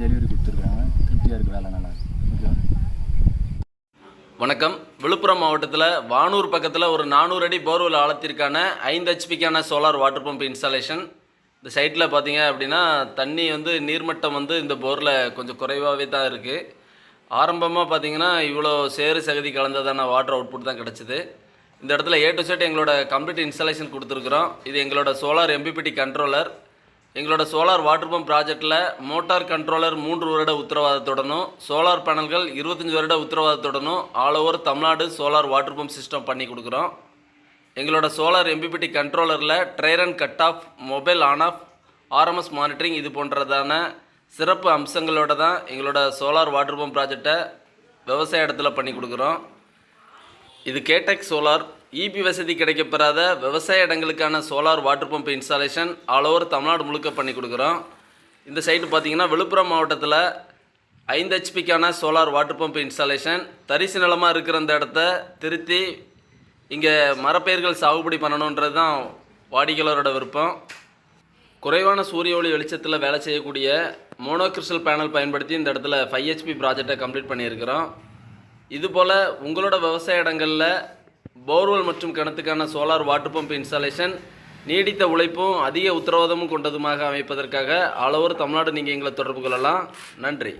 Delivery கொடுத்துருக்காங்க திருப்தியாக இருக்குது வேலை நல்லா வணக்கம். விழுப்புரம் மாவட்டத்தில் வானூர் பக்கத்தில் ஒரு நானூறு அடி போர்வெல் ஆழத்திற்கான ஐந்து ஹெச்பிக்கான சோலார் வாட்டர் பம்ப் இன்ஸ்டாலேஷன் இந்த சைட்டில் பார்த்தீங்க அப்படின்னா தண்ணி வந்து நீர்மட்டம் வந்து இந்த போரில் கொஞ்சம் குறைவாகவே தான் இருக்குது ஆரம்பமாக பார்த்தீங்கன்னா இவ்வளோ சேறு சகதி கலந்ததான வாட்டர் அவுட்புட் தான் கிடச்சிது. இந்த இடத்துல ஏ டு செட் எங்களோட கம்ப்ளீட் இன்ஸ்டாலேஷன் கொடுத்துருக்குறோம். இது எங்களோட சோலார் எம்பிபிடி கண்ட்ரோலர் எங்களோட சோலார் வாட்டர் பம்ப் ப்ராஜெக்டில் மோட்டார் கண்ட்ரோலர் மூன்று வருட உத்தரவாதத்துடனும் சோலார் பேனல்கள் இருபத்தஞ்சி வருட உத்தரவாதத்துடனும் all over Tamil Nadu solar water pump system பண்ணி கொடுக்குறோம். எங்களோட solar MPPT கண்ட்ரோலரில் dry run and cut off mobile on off RMS monitoring இது போன்றதான சிறப்பு அம்சங்களோட தான் எங்களோட சோலார் வாட்டர் பம்ப் ப்ராஜெக்டை விவசாய இடத்துல பண்ணி கொடுக்குறோம். இது கேடெக் சோலார் இபி வசதி கிடைக்கப்பெறாத விவசாய இடங்களுக்கான solar water pump installation all over Tamil Nadu முழுக்க பண்ணி கொடுக்குறோம். இந்த சைட்டு பார்த்தீங்கன்னா விழுப்புரம் மாவட்டத்தில் ஐந்து ஹெச்பிக்கான சோலார் வாட்டர் பம்ப் இன்ஸ்டாலேஷன் தரிசு நிலமாக இருக்கிற அந்த இடத்த திருத்தி இங்கே மரப்பயிர்கள் சாகுபடி பண்ணணுன்றது தான் வாடிக்கையாளரோட விருப்பம். குறைவான சூரிய ஒளி வெளிச்சத்தில் வேலை செய்யக்கூடிய மோனோகிறிஸ்டல் பேனல் பயன்படுத்தி இந்த இடத்துல ஃபைவ் ஹெச்பி ப்ராஜெக்டை கம்ப்ளீட் பண்ணியிருக்கிறோம். இதுபோல் உங்களோட விவசாய இடங்களில் போர்வெல் மற்றும் கிணத்துக்கான சோலார் வாட்டர் பம்ப் இன்ஸ்டாலேஷன் நீடித்த உழைப்பும் அதிக உத்தரவாதமும் கொண்டதுமாக அமைப்பதற்காக ஆல் ஓவர் தமிழ்நாடு நீங்கள் எங்களை தொடர்பு கொள்ளலாம். நன்றி.